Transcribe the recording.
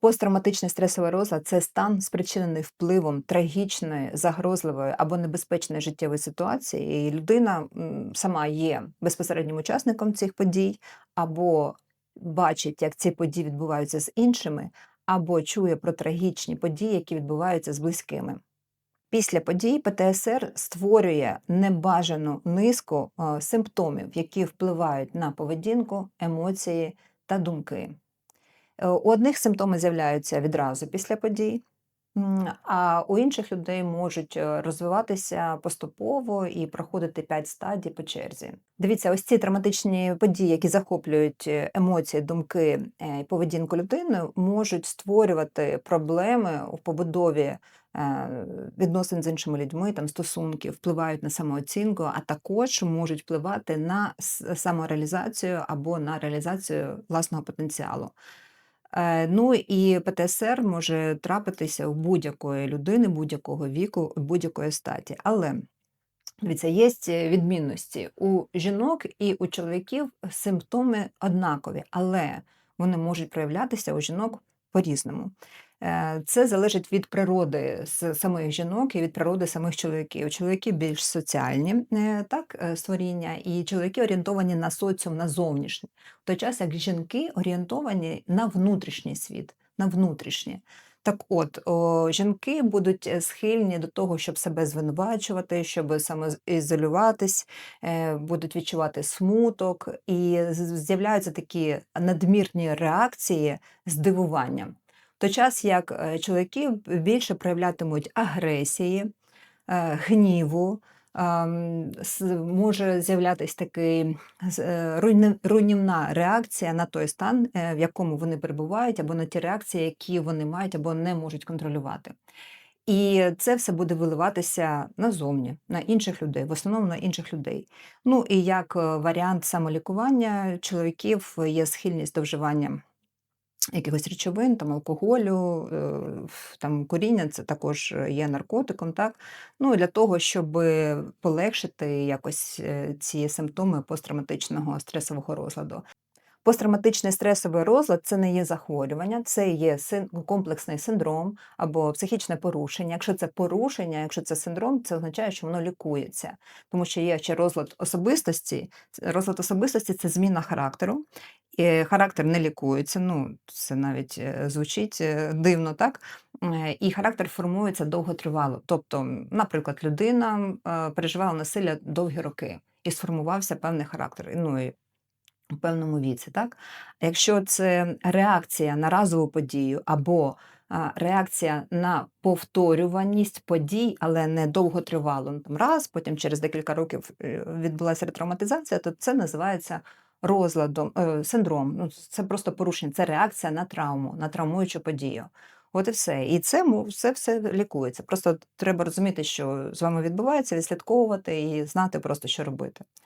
Посттравматичний стресовий розлад це стан, спричинений впливом трагічної, загрозливої або небезпечної життєвої ситуації, і людина сама є безпосереднім учасником цих подій, або бачить, як ці події відбуваються з іншими, або чує про трагічні події, які відбуваються з близькими. Після подій ПТСР створює небажану низку е, симптомів, які впливають на поведінку, емоції та думки. Е, У одних симптоми з'являються відразу після подій, а у інших людей можуть е, розвиватися поступово і проходити 5 стадій по черзі. Дивіться, ось ці травматичні події, які захоплюють е, емоції, думки і поведінку людини, можуть створювати проблеми у побудові відносин з іншими людьми, там стосунків, впливають на самооцінку, а також можуть впливати на самореалізацію або на реалізацію власного потенціалу. Е, Ну і ПТСР може трапитися у будь-якої людини, будь-якого віку, будь-якої статі. Але дивіться, є відмінності у жінок і у чоловіків симптоми однакові, але вони можуть проявлятися у жінок по-різному. Е, Це залежить від природи самих жінок і від природи самих чоловіків. Чоловіки більш соціальні е, так, е, створіння, і чоловіки орієнтовані на соціум, на зовнішнє. В той час як жінки орієнтовані на внутрішній світ, на внутрішнє. Так от, о, жінки будуть схильні до того, щоб себе звинувачувати, щоб самоізолюватись, е, будуть відчувати смуток, і з'являються такі надмірні реакції здивування. Той час як е, чоловіки більше проявлятимуть агресії, е, гніву, може з'являтися такий е, руйнівна реакція на той стан, в якому вони перебувають, або на ті реакції, які вони мають або не можуть контролювати. І це все буде виливатися назовні, на інших людей, в основному на інших людей. Ну і як варіант самолікування чоловіків є схильність до вживання якихось речовин, там алкоголю, е, там куріння, це також є наркотиком, так? Ну, для того, щоб полегшити якось е, ці симптоми посттравматичного стресового розладу. Посттравматичний стресовий розлад це не є захворювання, це є комплексний синдром або психічне порушення. Якщо це порушення, якщо це синдром, це означає, що воно лікується, тому що є ще розлад особистості. Розлад особистості це зміна характеру. Характер не лікується. Ну, це навіть е, звучить е, дивно, так? І характер формується довготривало. Тобто, наприклад, людина переживала насилля довгі роки і сформувався певний характер. Ну у певному віці, так? Якщо це реакція на разову подію або реакція на повторюваність подій, але не довготривало, ну, там раз, потім через декілька років е, відбулася ретравматизація, то це називається розладом, е, синдром. Ну, це просто порушення, це реакція на травму, на травмуючу подію. От і все. І це, все, все лікується. Просто треба розуміти, що з вами відбувається, відслідковувати і знати просто, що робити.